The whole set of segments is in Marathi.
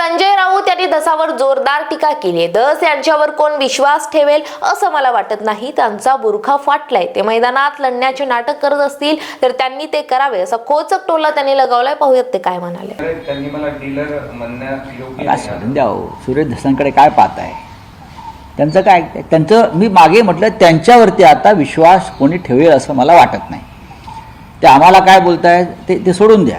संजय राऊत यांनी धसावर जोरदार टीका केली आहे. धस यांच्यावर कोण विश्वास ठेवेल असं मला वाटत नाही. त्यांचा बुरखा फाटलाय. ते मैदानात लढण्याचे नाटक करत असतील तर त्यांनी ते करावे असा खोचक टोला त्यांनी लगावलाय. पाहूयात ते काय म्हणाले. त्यांनी मला डीलर म्हणण्यात. सुरेश धसांकडे काय पाहताय? त्यांचं काय त्यांचं मी मागे म्हटलं त्यांच्यावरती आता विश्वास कोणी ठेवेल असं मला वाटत नाही. ते आम्हाला काय बोलतायत ते ते सोडून द्या.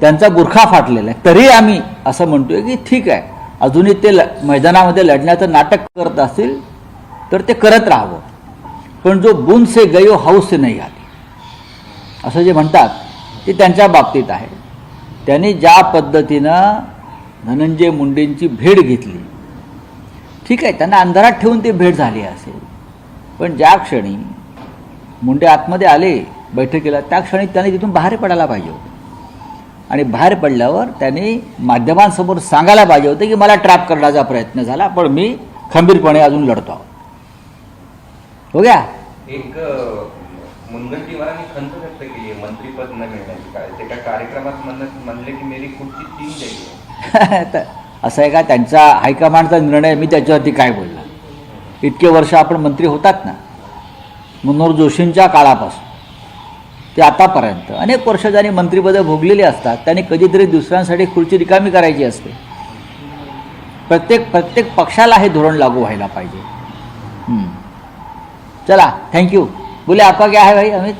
त्यांचा बुरखा फाटलेला आहे. तरी आम्ही असं म्हणतोय की ठीक आहे. अजूनही ते ल मैदानामध्ये लढण्याचं नाटक करत असतील तर ते करत राहावं. पण जो बुन से गयो हाऊस से नाही आली. असं जे म्हणतात ते त्यांच्या बाबतीत आहे. त्यांनी ज्या पद्धतीनं धनंजय मुंडेंची भेट घेतली ठीक आहे त्यांना अंधारात ठेवून ती भेट झाली असेल. पण ज्या क्षणी मुंडे आतमध्ये आले बैठकीला त्या क्षणी त्यांनी तिथून बाहेर पडायला पाहिजे होतं. आणि बाहेर पडल्यावर त्यांनी माध्यमांसमोर सांगायला पाहिजे होतं की मला ट्रॅप करण्याचा प्रयत्न झाला पण मी खंबीरपणे अजून लढतो आहोत. हो गया? एक अं, मुनगंटीवारांनी खंत व्यक्त केली आहे मंत्रीपद न मिळण्याची काय ते काय कार्यक्रमात म्हणत म्हणले की मेरी खुर्ची तीन जाईल तर असं आहे का? त्यांचा हायकमांडचा निर्णय मी त्याच्यावरती काय बोलला इतके वर्ष आपण मंत्री होतात ना. मनोहर जोशींच्या काळापासून. ते आतापर्यंत. अनेक वर्ष ज्यांनी मंत्रिपदं भोगलेली असतात त्यांनी कधीतरी दुसऱ्यांसाठी खुर्ची रिकामी करायची असते. प्रत्येक प्रत्येक पक्षाला हे धोरण लागू व्हायला पाहिजे. हम्म. चला थँक्यू बोले आपका क्या है भाई अमित?